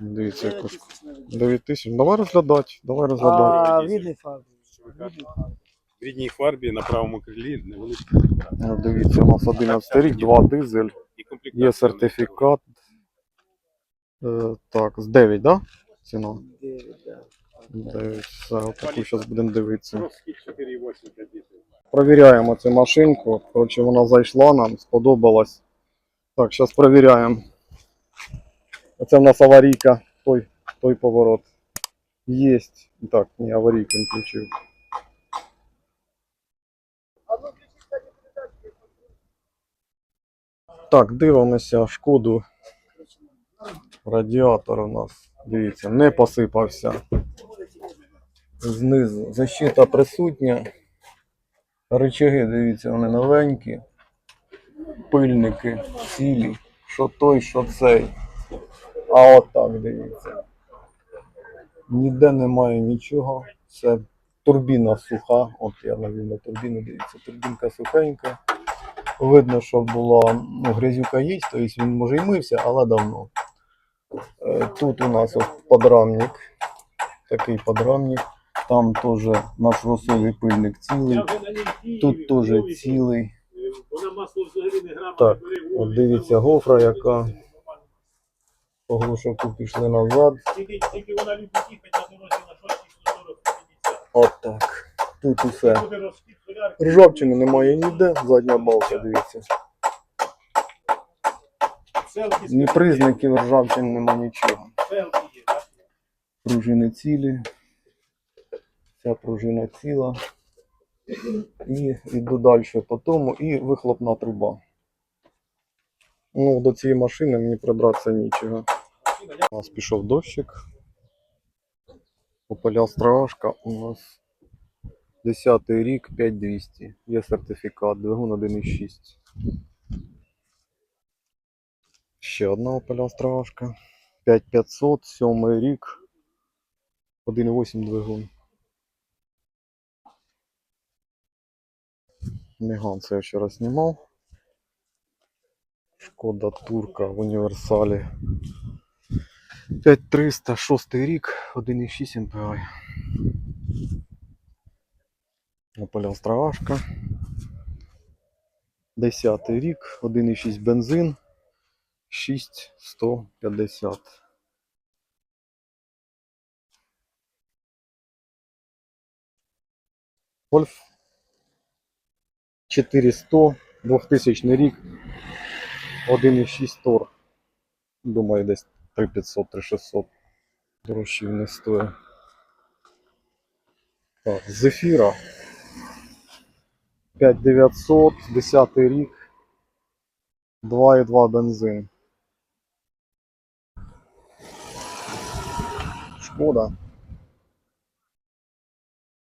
Дивіться, якусь 9 тисяч. Давай розглядати, давай розглядати. А видний фарб. В рідній фарбі на правому крилі. Ну, Дивіться, у нас 11 рік, 2 дизель, І комплектація є сертифікат. Е, так, з 9, да? Ціна? 9. Все, отаку зараз будемо дивитися. Розхід 4,8 дітей. Провіряємо цю машинку. Коротше, вона зайшла нам, сподобалась. Так, зараз провіряємо. Оце в нас аварійка, той, той поворот. Єсть. Так, ні, аварійку не включив. Так, дивимося шкоду. Радіатор у нас, дивіться, не посипався. Знизу защита присутня. Рычаги, дивіться, вони новенькі. Пильники цілі. Що той, що цей. А от так дивіться. Ніде немає нічого. Це турбіна суха. От я навів на турбіну, дивіться, турбінка сухенька. Видно, що була ну, грязюка є, тобто він може і мився, але давно. Е, Тут у нас от подрамник. Такий подрамник. Там теж наш росовий пильник цілий. Тут теж цілий. Вона масло взагалі не. Так, от дивіться, гофра, яка по пішли назад. Тільки, тільки вона любить їхати на дорозі на шостій 40 50. От так. Тут усе. Ржавчини немає ніде, задня балка, дивіться. Ні признаків ржавчини нема нічого. Пружини цілі. Ця пружина ціла. І йду далі по тому. І вихлопна труба. Ну, до цієї машини мені прибратися нічого. У нас пішов дощик. Попаля страшка у нас 10 рік 5200. Є сертифікат, двигун 1.6. Ще одна опаля страшка. 5500, 7 рік. 1.8 двигун. Меган це я вчора знімав. Шкода Турка в універсалі. 5300, 6 рік, 1.6 MPI. Opel Astra 10 рік, 1.6 бензин, 6150. Гольф 400, 2000 рік, 1,6 Тор. Думаю, десь 3500, 3600. Дорожче не стоїть. Так, Зефіра. 5900, 10 рік. 2,2 бензин. Шкода.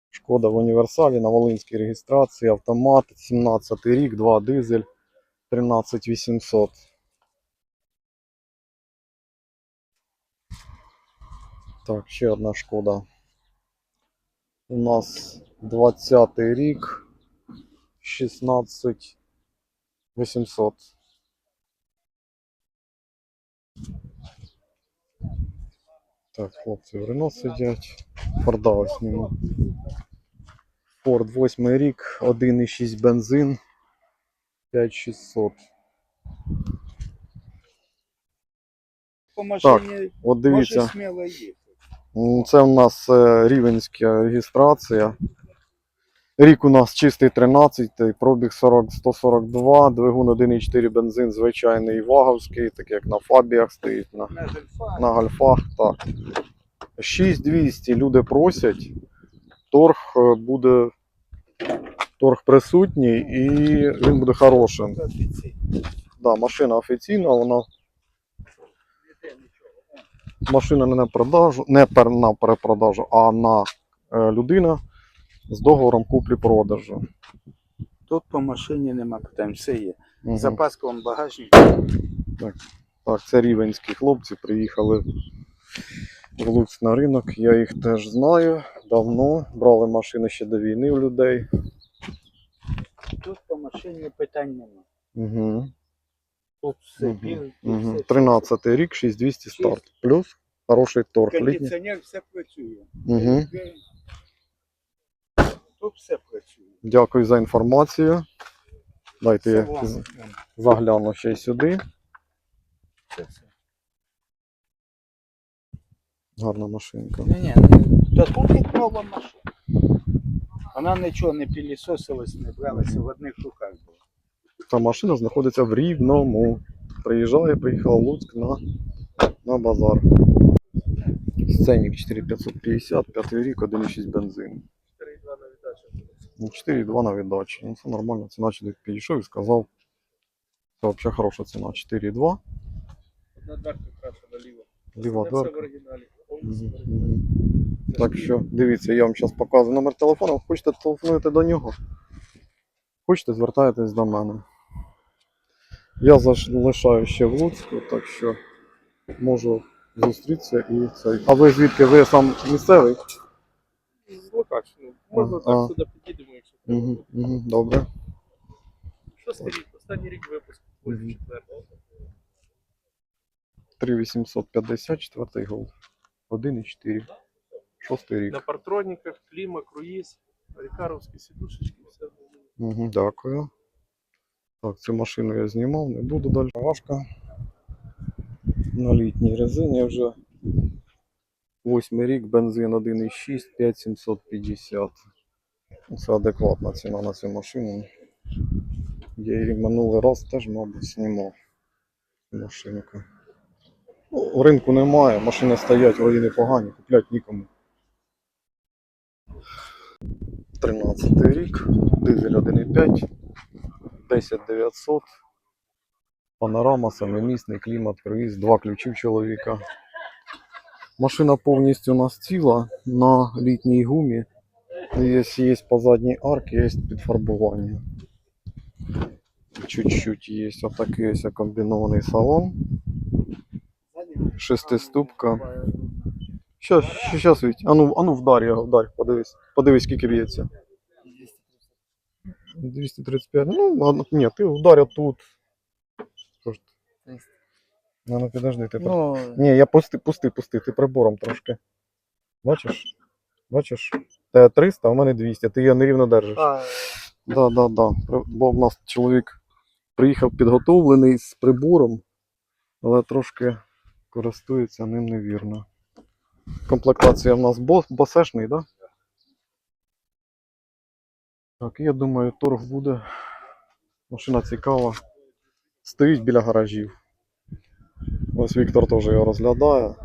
Шкода в універсалі на Волинській реєстрації, автомат, 17 рік, 2 дизель, 13800. Так, ще одна шкода. У нас 20 рік, 16800. Так, хлопці в Рено сидять. Форда ось нема. Форд 8 рік, 1,6 бензин, 5600. По машині От дивіться. може сміло їхати. Це у нас е, рівенська реєстрація. Рік у нас чистий 13, пробіг 40, 142, двигун 1,4 бензин, звичайний ваговський, так як на фабіях стоїть, на, На гольфах. Так. 6200 люди просять. Торг е, буде. Торг присутній і він буде хорошим. Да, машина офіційна, вона машина не на продажу, не на перепродажу, а на е, людина з договором куплі-продажу. Тут по машині нема питань, все є. Мгм. Запаска вам багажник. Так, це рівенські хлопці приїхали в Луцьк на ринок. Я їх теж знаю давно. Брали машини ще до війни у людей. Тут по машині питань нема. Угу. Тут все Мгм, біле. Угу. 13 рік, 6200 старт. Плюс хороший торг. Кондиціонер все працює. Угу. Тут все працює. Дякую за інформацію. Дайте я загляну ще й сюди. Гарна машинка. Ні, ні, ні. Та тут як нова машина. Вона нічого не пілісосилась, не бралася, в одних руках була. Та машина знаходиться в Рівному. Приїжджає, приїхала Луцьк на, на базар. Сценік 4550, п'ятий рік, 1,6 бензин. 4,2 на віддачі. Ну, це нормально. Ціна чоловік підійшов і сказав. Це взагалі хороша ціна. 4,2. Одна дверка краще наліво. Ліва Це все в дверка. Мгм, в оригіналі. Так що, дивіться, я вам зараз показую номер телефону. Хочете телефонуєте до нього. Хочете, звертаєтесь до мене. Я залишаю ще в Луцьку, так що можу зустрітися і цей. А ви звідки? Ви сам місцевий? З локації. Можна А. так сюди підійдемо, якщо треба. Угу, угу, добре. Шостий рік, останній рік випуску. Мгм. четвертий. 3850, четвертий гол. 1,4. Шостий рік. На партроніках, кліма, круїз, рікаровські сідушечки, все. Угу, дякую. Так, цю машину я знімав, не буду далі. Важка. На літній резині вже. Восьмий рік, бензин 1,6, 5750. Ну, Це адекватна ціна на цю машину. Я її минулий раз теж, мабуть, знімав. Машинку. Ну, ринку немає, машини стоять, вроді непогані, купляти нікому. 13 рік, дизель 1,5, 10900, панорама, самомісний, клімат, круїз, два ключі чоловіка. Машина повністю у нас ціла на літній гумі. Є, є по задній арці, є підфарбування. Чуть-чуть є отакий ось комбінований салон. Шестиступка. Щас, щас. Ану, ану вдар його, вдар, подивись. Подивись, скільки б'ється. 235. Ну, ладно, ні, ти вдарив тут. Ну, ну підожди, ти Ну, Ні, я пусти, пусти, пусти, ти прибором трошки. Бачиш? Бачиш? Те 300, а в мене 200, ти її нерівно держиш. а, Да, да, да. Бо в нас чоловік приїхав підготовлений з прибором, але трошки користується ним невірно. Комплектація в нас бос, босешний, да? Так, я думаю, торг буде. Машина цікава. Стоїть біля гаражів. Ось Віктор теж його розглядає.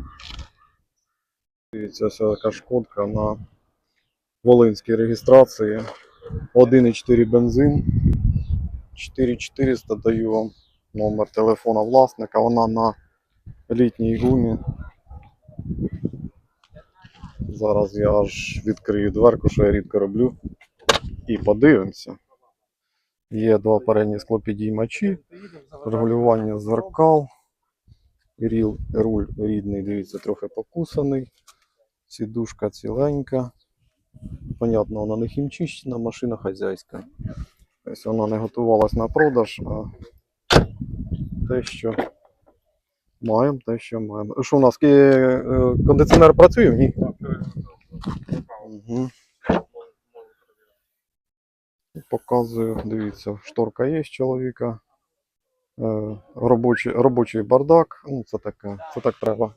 Дивіться, ось така шкодка на волинській реєстрації. 1,4 бензин. 4400 даю вам номер телефона власника. Вона на літній гумі. Зараз я аж відкрию дверку, що я рідко роблю. І подивимося. Є два передні склопідіймачі, регулювання зеркал. Ріл, руль рідний, дивіться, трохи покусаний. Сідушка ціленька. Понятно, вона не хімчищена, машина хазяйська. Тобто вона не готувалась на продаж, а те, що маємо, те, що маємо. Що у нас е, кондиціонер працює? Ні. Угу. Показую, дивіться, шторка є з чоловіка. Е, робочий, робочий бардак. Ну, це таке, це так треба.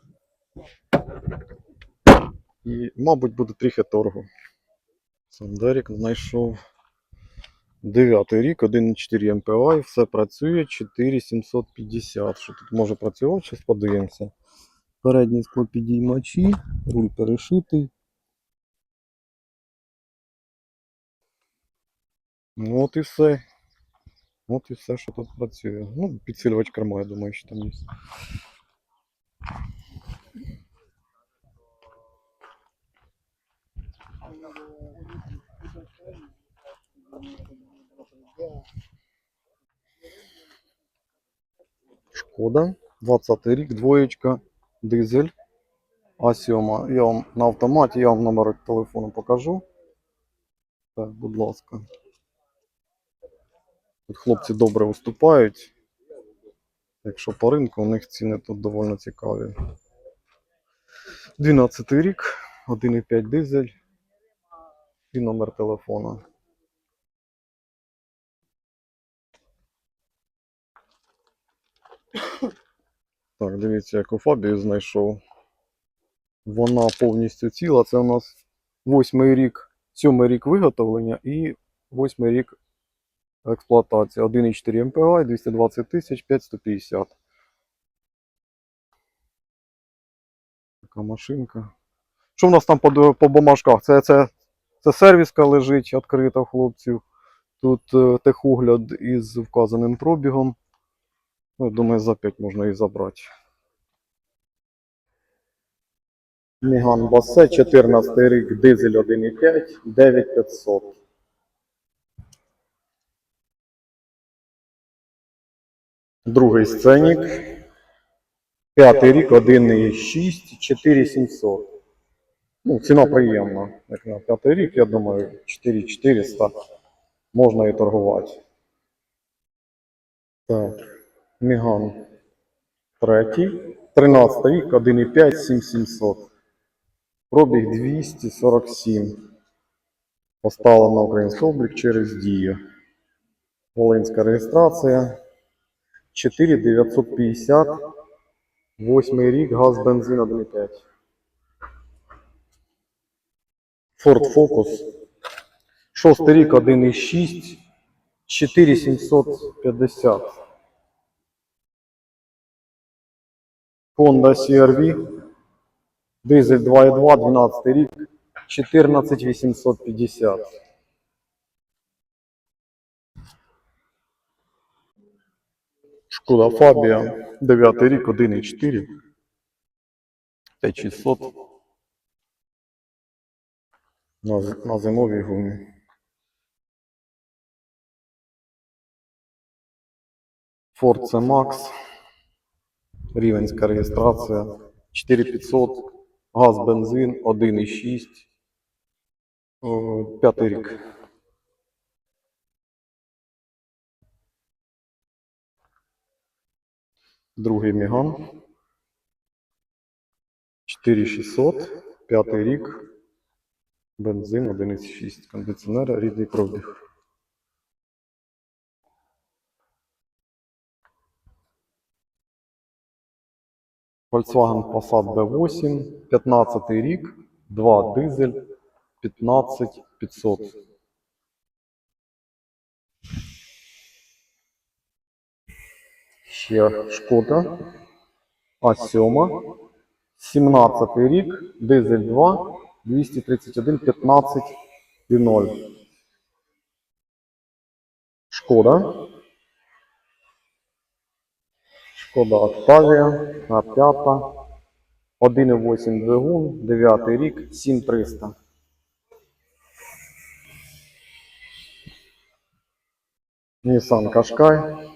І, мабуть, буде трохи торгу. Сандерік знайшов. Дев'ятий рік, 1,4 MPI, все працює, 4750. Що тут може працювати? Зараз подивимося. Передні склопідіймачі, руль перешитий. Ну от і все. От і все, що тут працює. Ну, підсилювач керма, я думаю, що там є. Шкода. 20 рік, двоєчка, дизель. А7. Я вам на автоматі, я вам номер телефону покажу. Так, будь ласка. Тут хлопці добре виступають. Якщо по ринку, у них ціни тут доволі цікаві. 12 рік, 1,5 дизель і номер телефона. Так, дивіться, яку фабію знайшов. Вона повністю ціла. Це у нас восьмий рік, сьомий рік виготовлення і восьмий рік експлуатації. 1,4 МПА, 220 тисяч, 5150. Така машинка. Що в нас там по, по бумажках? Це, це, це сервіска лежить відкрита в хлопців. Тут е, техогляд із вказаним пробігом. Ну, думаю, за 5 можна і забрати. Міган Басе, 14 рік, дизель 1,5, 9500. Другий сценік. П'ятий рік, 1,6, 4700. Ну, ціна приємна. Як на п'ятий рік, я думаю, 4400 можна і торгувати. Так. Міган. Третій. 13 рік, 1,5, 7700. Пробіг 247. Поставлено на український облік через дію. Волинська реєстрація. 4950. Восьмий рік, газ, бензин 1,5. Ford Focus. Шостий рік, 1,6. 4750. Honda CR-V. Дизель 2.2, 12 рік, 14850. Шкода Фабія, 9 рік, 1.4. 5600. На, на зимовій гумі. Ford C-Max. Рівенська реєстрація. 4500. Газ, бензин 1,6. О, П'ятий рік. Другий Міган. 4600. П'ятий рік. Бензин 1,6. Кондиціонер, рідний пробіг. Volkswagen Passat B8, 15 рік, 2 дизель, 15 Ще Шкода А7, 17 рік, дизель 2, 231, 15 і 0. Шкода. Шкода Октавія, А5, 1,8 двигун, 9 рік, 7300. Nissan Qashqai,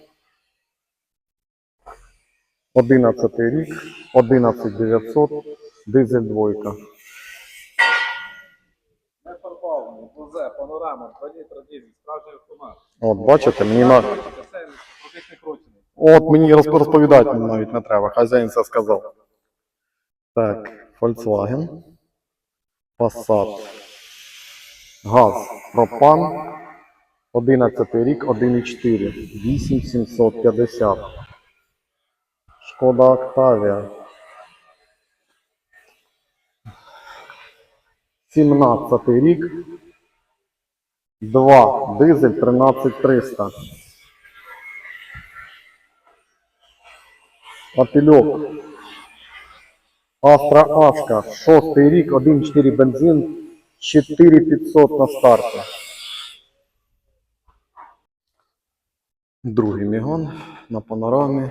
11 рік, 11900, дизель двойка. Не фарбований, бозе, панорама, 2 літра дизель, справжній автомат. От, бачите, мені на... От мені розп- розповідати навіть не треба, хазяїн це сказав. Так, Volkswagen. Passat. Газ. Пропан. 11 рік, 1,4. 8750. Шкода Octavia. 17 рік. 2. Дизель 13300. Апельок. Астра Ашка. Шостий рік, 1,4 бензин, 4500 на старті. Другий Міган на панорамі.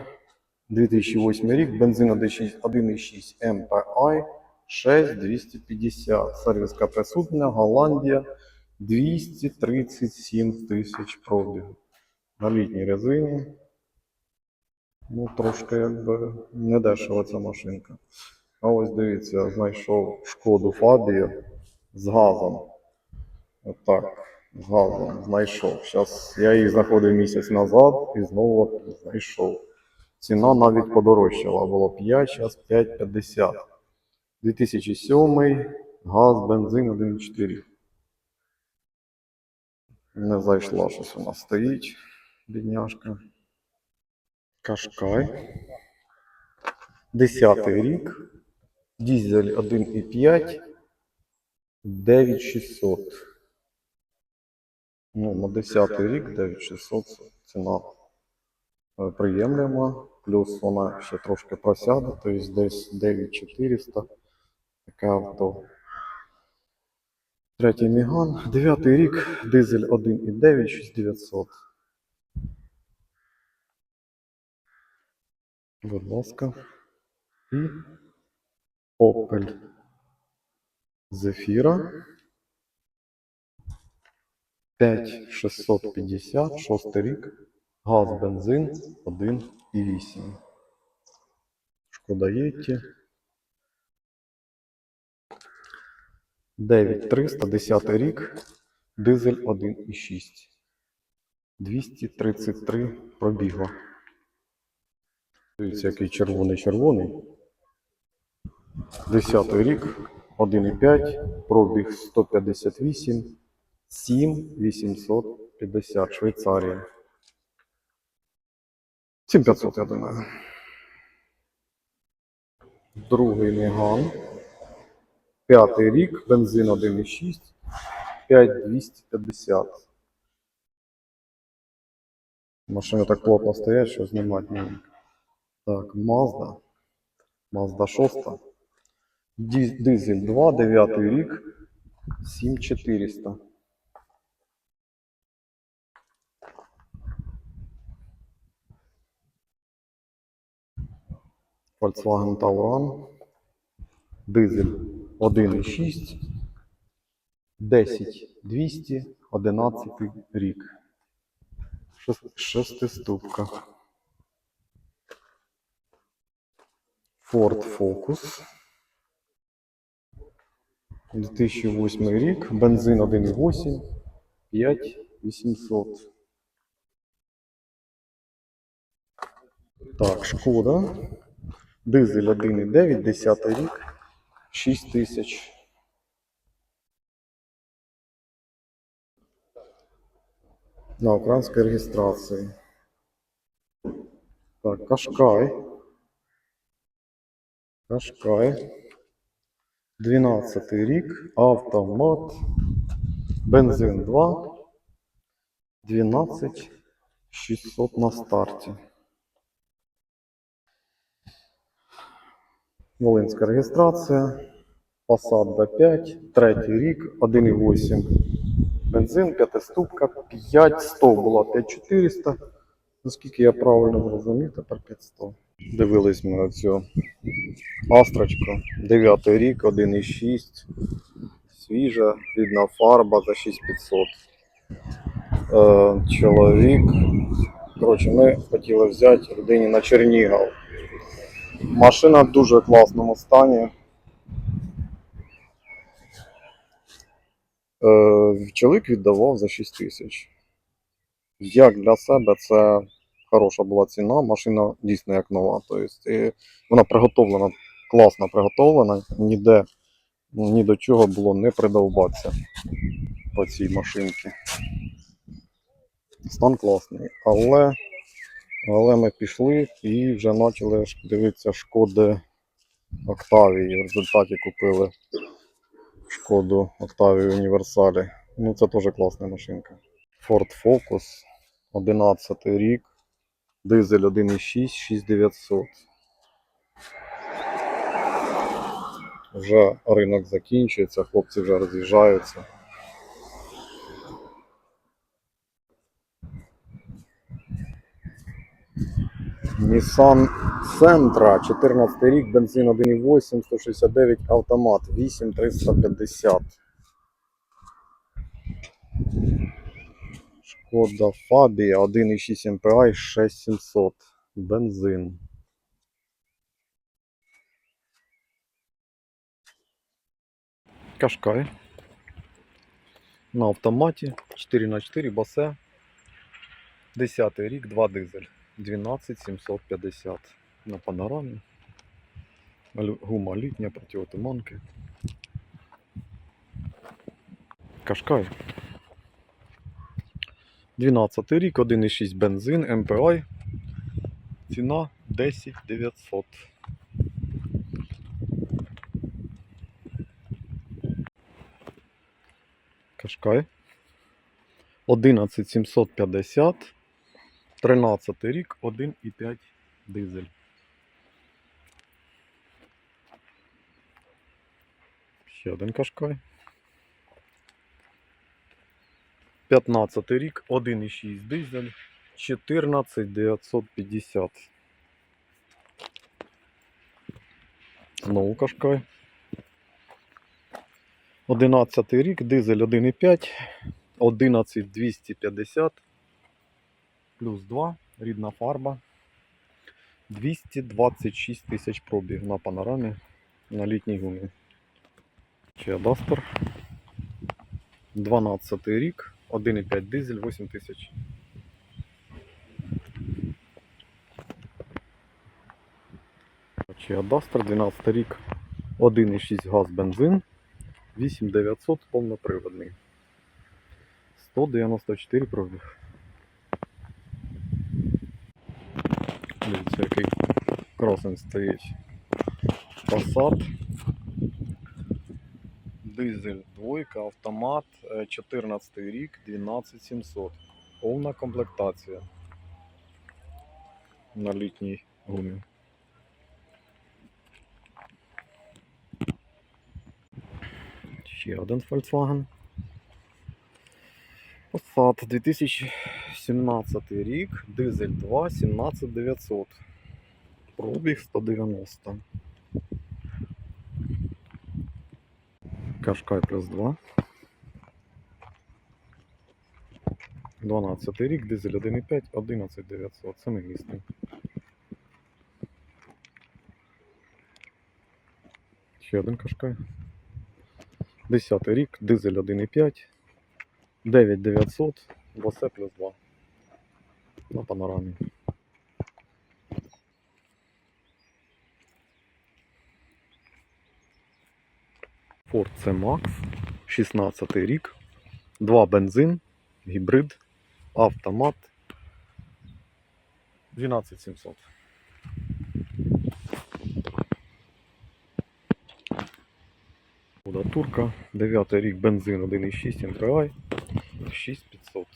2008 рік, бензин 1,6 1,6 MPI, 6250. Сервіска присутня, Голландія, 237 тисяч пробігу. На літній резині. Ну, трошки якби не дешева ця машинка. А ось дивіться, знайшов шкоду Фабію з газом. Отак, з газом знайшов. Зараз я її знаходив місяць назад і знову знайшов. Ціна навіть подорожчала. Було 5, зараз 5,50. 2007 газ, бензин 1,4. Не зайшла щось у нас стоїть, бідняшка. Кашкай. 10 рік. Дізель 1,5. 9600. Ну, на 10 рік 9600 ціна е, приємлема. Плюс вона ще трошки просяде, тобто десь 9400. Таке авто. Третій Міган. Дев'ятий рік, дизель 1,9, 6900. Будь ласка. І Opel Zafira 5650, шостий рік. Газ, бензин 1,8. Шкода Єтті. 9300, 10 рік. Дизель 1,6. 233 пробігла. Дивіться, який червоний-червоний. 10 рік, 1,5, пробіг 158, 7 850, Швейцарія. 7500, я думаю. Другий Меган. П'ятий рік, бензин 1,6, 5250. Машини так плотно стоять, що знімати не. Так, Mazda. Mazda 6. Дизель 2, 9 рік, 7400. Volkswagen Tauran. Дизель 1,6, 10 200, 11 рік. Шестиступка. Ford Focus. 2008 рік, бензин 1,8, 5800. Так, шкода. Дизель 1,9, 10 рік, 6000. На українській реєстрації. Так, Кашкай. Кашкай. 12 рік, автомат, бензин 2, 12 600 на старті. Волинська реєстрація, Passat B5, третій рік, 1,8. Бензин, п'ятиступка, 5100 була 5400. Наскільки я правильно зрозумів, тепер 500. Дивились ми на цю Астрочку, 9 рік, 1,6. Свіжа, рідна фарба за 6500. Е, чоловік. Коротше, ми хотіли взяти людині на Чернігів. Машина в дуже класному стані. Е, чоловік віддавав за 6 тисяч. Як для себе це хороша була ціна. Машина дійсно як нова. Тобто, вона приготовлена, класно приготовлена, ніде ні до чого було не придовбатися по цій машинці. Стан класний, але, але ми пішли і вже почали дивитися шкоди Октавії. В результаті купили шкоду Октавію Універсалі. Ну це теж класна машинка. Ford Focus, 11 рік, дизель 1,6, 6900. Вже ринок закінчується, хлопці вже роз'їжджаються. Nissan Sentra, 14 рік, бензин 1,8, 169 автомат, 8350. Шкода Фабія 1,6 MPI 6700. Бензин. Кашкай. На автоматі 4х4 басе. 10 рік, 2 дизель. 12750 на панорамі. Гума літня противотуманки. Кашкай. 12 рік, 1,6 бензин, MPI. Ціна 10 900. Кашкай. 11 750. 13 рік, 1,5 дизель. Ще один кашкай. 15 рік, 1,6 дизель, 14 950. Знову кашкай. 11 рік, дизель 1,5, 11 250 плюс 2, рідна фарба. 226 тисяч пробіг на панорамі на літній гумі. Duster. 12 рік, 1,5 дизель, 8 тисяч. Duster, 12 рік, 1,6 газ бензин, 8900 повноприводний. 194 пробіг. Дивіться, який красень стоїть. Passat. Дизель, двойка, автомат, е, 14 рік, 12700. Повна комплектація. На літній гумі. Ще один Volkswagen. Passat 2017 рік, дизель 2, 17900. Пробіг 190. Кашкай плюс 2. 12 рік, дизель 1,5, 11900. Семимісний. Ще один кашкай. 10 рік, дизель 1,5, 9900, Босе плюс 2. На панорамі. Ford C-Max, 16 рік, 2 бензин, гібрид, автомат, 12700. Шкода Турка, 9 рік бензин 1,6 MPI, 6500.